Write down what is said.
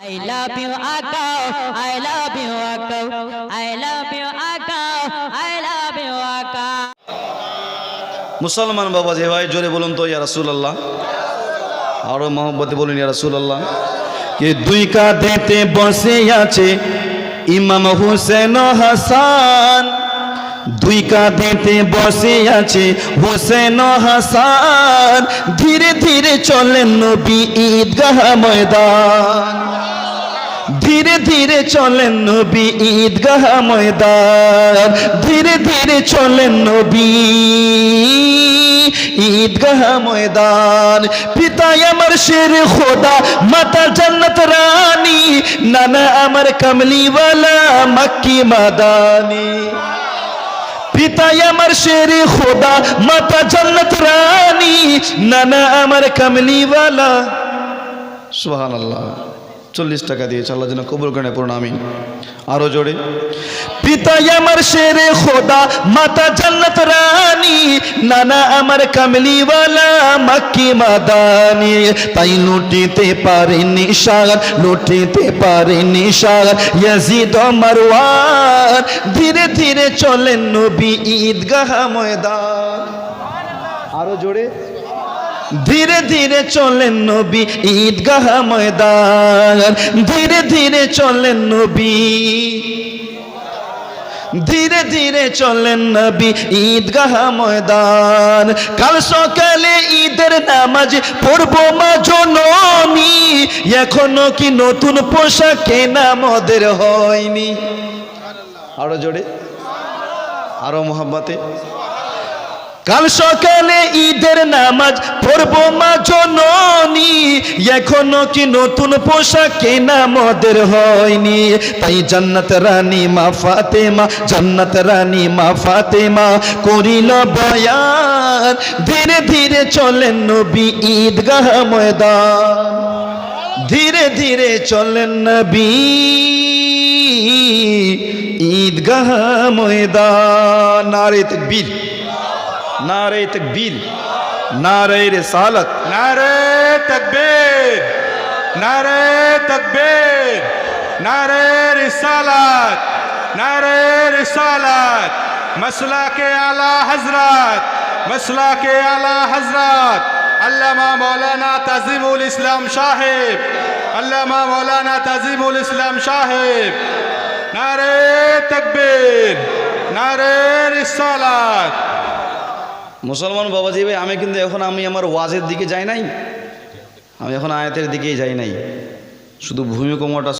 I love you, Akao. I love you, Akao. I love you, Akao. I love you, Akao. মুসলমান বাবা যে ভাই জোরে বলুন তো ইয়া রাসূলুল্লাহ আরও মোহব্বতে বলুন ইয়া রাসূলুল্লাহ কে দুই কাঁধেতে বসে আছে ইমাম হুসেন হাসান দুই কাঁধেতে বসে আছে হুসেন হাসান ধীরে ধীরে চলেন নবী ঈদগাহ ময়দান ধীরে ধীরে চলেন নবী ঈদগাহ ময়দান। ধীরে ধীরে চলেন নবী ঈদগাহ ময়দান। পিতাই আমার শের খোদা, মাতা জান্নাত রানী, নানা আমার কমলিওয়ালা, মক্কি মাদানি। পিতাই আমার শের খোদা, মাতা জান্নাত রানী, নানা আমার কমলিওয়ালা। সুহান আল্লাহ চল্লিশ টাকা দিয়েছে, আল্লাহ যেন কবুল করে পড়ুন আমি আরও জোরে। পিতাই আমার শেরে খোদা, মাতা জান্নাত রানী, নানা আমার কামলিওয়ালা, মাক্কি মাদানি। তাই লুটিতে পারে নিশার লুটিতে পারে নিশার ইয়াজিদ ও মারওয়ান, ধীরে ধীরে চলেন নবী ঈদগাহ ময়দান। আরও জোরে। ধীরে ধীরে চলেন নবী, ঈদগাহ ময়দান। ধীরে ধীরে চলেন নবী। ধীরে ধীরে চলেন নবী, ঈদগাহ ময়দান। কাল সকালে ঈদের নামাজ পড়ব মা জননী। এখনও কি নতুন পোশাক কেনা মদের হয়নি? আরও জোরে। আরও মোহাব্বতে। কাল সকালে ঈদের নামাজ পড়ব মা জননী। এখনও কি নতুন পোশাক কেনা মদের হয়নি? তাই জান্নাত রানী মা ফাতেমা, জান্নাত রানী মা ফাতেমা করিল বয়ান। ধীরে ধীরে চলেন নবী ঈদগাহ ময়দান। ধীরে ধীরে চলেন নবী ঈদগাহ ময়দান। নারে তকবীর। নারে তকবীর নারে রিসালত। নারে তকবীর নারে তকবীর নারে রিসালাত নারে রিসালাত। মসলা কে আলা হজরত মসলা কে আলা হজরত আল্লামা মৌলানা তাজিমুল ইসলাম সাহেব, আল্লামা মৌলানা তাজিমুল ইসলাম সাহেব। নারে তকবীর নারে রিসালাত মুসলমান বাবাজি ভাই, আমি কিন্তু এখন আমি আমার ওয়াজের দিকে যাই নাই। আমি এখন আয়াতের দিকেই যাই নাই। শুধু ভূমিকম্পটা